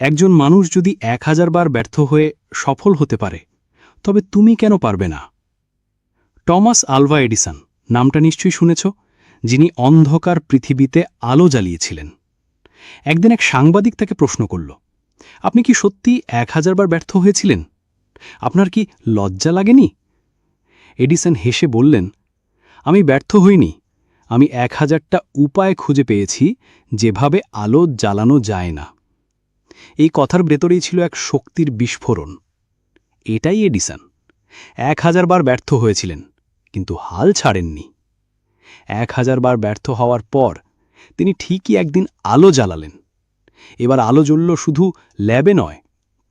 একজন মানুষ যদি এক হাজার বার ব্যর্থ হয়ে সফল হতে পারে, তবে তুমি কেন পারবে না? টমাস আলভা এডিসন, নামটা নিশ্চয়ই শুনেছ, যিনি অন্ধকার পৃথিবীতে আলো জ্বালিয়েছিলেন। একদিন এক সাংবাদিক তাকে প্রশ্ন করল, আপনি কি সত্যি এক হাজার বার ব্যর্থ হয়েছিলেন? আপনার কি লজ্জা লাগেনি? এডিসন হেসে বললেন, আমি ব্যর্থ হইনি। আমি এক হাজারটা উপায় খুঁজে পেয়েছি, যেভাবে আলো জ্বালানো যায় না। এই কথার ভেতরেই ছিল এক শক্তির বিস্ফোরণ। এটাই এডিসন। এক হাজার বার ব্যর্থ হয়েছিলেন, কিন্তু হাল ছাড়েননি। এক হাজার বার ব্যর্থ হওয়ার পর তিনি ঠিকই একদিন আলো জ্বালালেন। এবার আলো জ্বলল শুধু ল্যাবে নয়,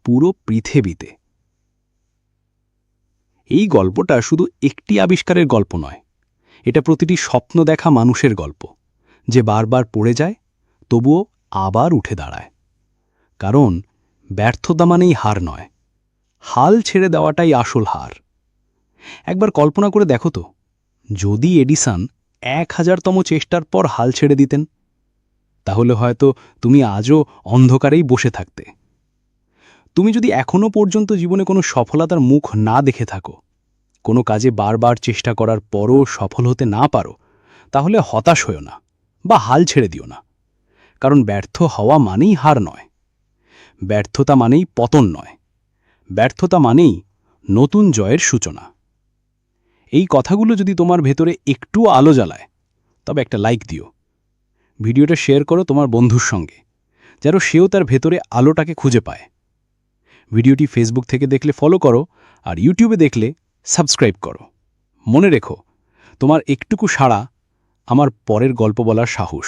পুরো পৃথিবীতে। এই গল্পটা শুধু একটি আবিষ্কারের গল্প নয়, এটা প্রতিটি স্বপ্ন দেখা মানুষের গল্প। যে বারবার পড়ে যায়, তবুও আবার উঠে দাঁড়ায়। কারণ ব্যর্থতা মানেই হার নয়। হাল ছেড়ে দেওয়াটাই আসল হার। একবার কল্পনা করে দেখো তো, যদি এডিসন এক হাজারতম চেষ্টার পর হাল ছেড়ে দিতেন, তাহলে হয়তো তুমি আজও অন্ধকারেই বসে থাকতে। তুমি যদি এখনও পর্যন্ত জীবনে কোনো সফলতার মুখ না দেখে থাকো, কোনো কাজে বারবার চেষ্টা করার পরও সফল হতে না পারো, তাহলে হতাশ হও না বা হাল ছেড়ে দিও না। কারণ ব্যর্থ হওয়া মানেই হার নয়। ব্যর্থতা মানেই পতন নয়। ব্যর্থতা মানেই নতুন জয়ের সূচনা। এই কথাগুলো যদি তোমার ভেতরে একটু আলো জ্বালায়, তবে একটা লাইক দিও। ভিডিওটা শেয়ার করো তোমার বন্ধুর সঙ্গে, যেন সেও তার ভেতরে আলোটাকে খুঁজে পায়। ভিডিওটি ফেসবুক থেকে দেখলে ফলো করো, আর ইউটিউবে দেখলে সাবস্ক্রাইব করো। মনে রেখো, তোমার একটুকু সাড়া আমার পরের গল্প বলার সাহস।